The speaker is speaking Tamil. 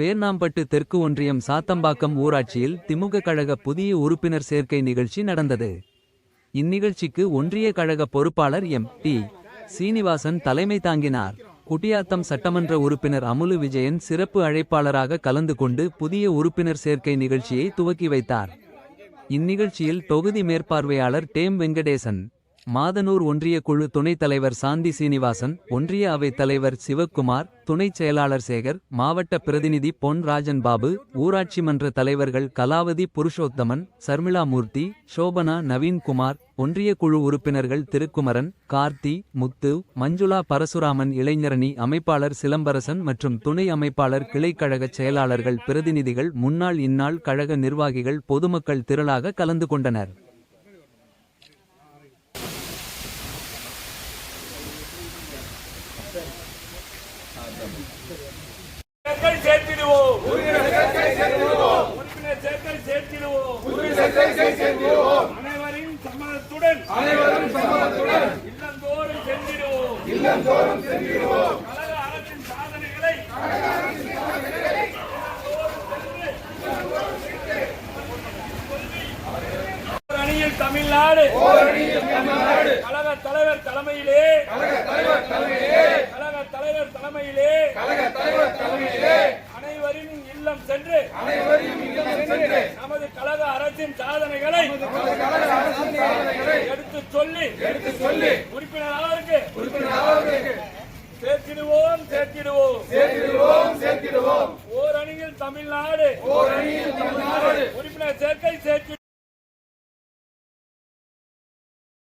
பேர்னாம்பட்டு தெற்கு ஒன்றியம் சாத்தம்பாக்கம் ஊராட்சியில் திமுக கழக புதிய உறுப்பினர் சேர்க்கை நிகழ்ச்சி நடந்தது. இந்நிகழ்ச்சிக்கு ஒன்றிய கழக பொறுப்பாளர் எம். டி. சீனிவாசன் தலைமை தாங்கினார். குட்டியாத்தம் சட்டமன்ற உறுப்பினர் அமுலு விஜயன் சிறப்பு அழைப்பாளராக கலந்து கொண்டு புதிய உறுப்பினர் சேர்க்கை நிகழ்ச்சியை துவக்கி வைத்தார். இந்நிகழ்ச்சியில் தொகுதி மேற்பார்வையாளர் டேம் வெங்கடேசன் மாதனூர் ஒன்றிய குழு துணைத் தலைவர் சாந்தி சீனிவாசன் ஒன்றிய அவைத் தலைவர் சிவக்குமார் துணைச் செயலாளர் சேகர் மாவட்ட பிரதிநிதி பொன் ராஜன் பாபு ஊராட்சி மன்ற தலைவர்கள் கலாவதி புருஷோத்தமன் சர்மிளா மூர்த்தி சோபனா நவீன்குமார் ஒன்றிய குழு உறுப்பினர்கள் திருக்குமரன் கார்த்தி முத்து மஞ்சுளா பரசுராமன் இளைஞரணி அமைப்பாளர் சிலம்பரசன் மற்றும் துணை அமைப்பாளர் கிளைக்கழகச் செயலாளர்கள் பிரதிநிதிகள் முன்னாள் இந்நாள் கழக நிர்வாகிகள் பொதுமக்கள் திரளாக கலந்து கொண்டனர். சேர்த்திடுவோம். உறுப்பினர் சேர்க்கை சேர்த்திடுவோம். அனைவரின் சம்மதத்துடன். இல்லந்தோறும் சென்றிடுவோம். கழக அரசின் சாதனைகளை அணியில் தமிழ்நாடு. கழக தலைவர் தலைமையிலே கழக தலைவர் தலைமையிலே அனைவரின் இல்லம் சென்று அனைவரையும் இல்லம் சென்று நமது கழக அரசின் சாதனைகளை எடுத்து சொல்லி எடுத்து சொல்லி உறுப்பினராளருக்கு உறுப்பினராளருக்கு சேர்த்திடுவோம் சேர்த்திடுவோம். சேர்த்திடுவோம் சேர்த்திடுவோம். ஓர் தமிழ்நாடு. ஓர் தமிழ்நாடு. உறுப்பினர் சேர்க்கை சேர்த்து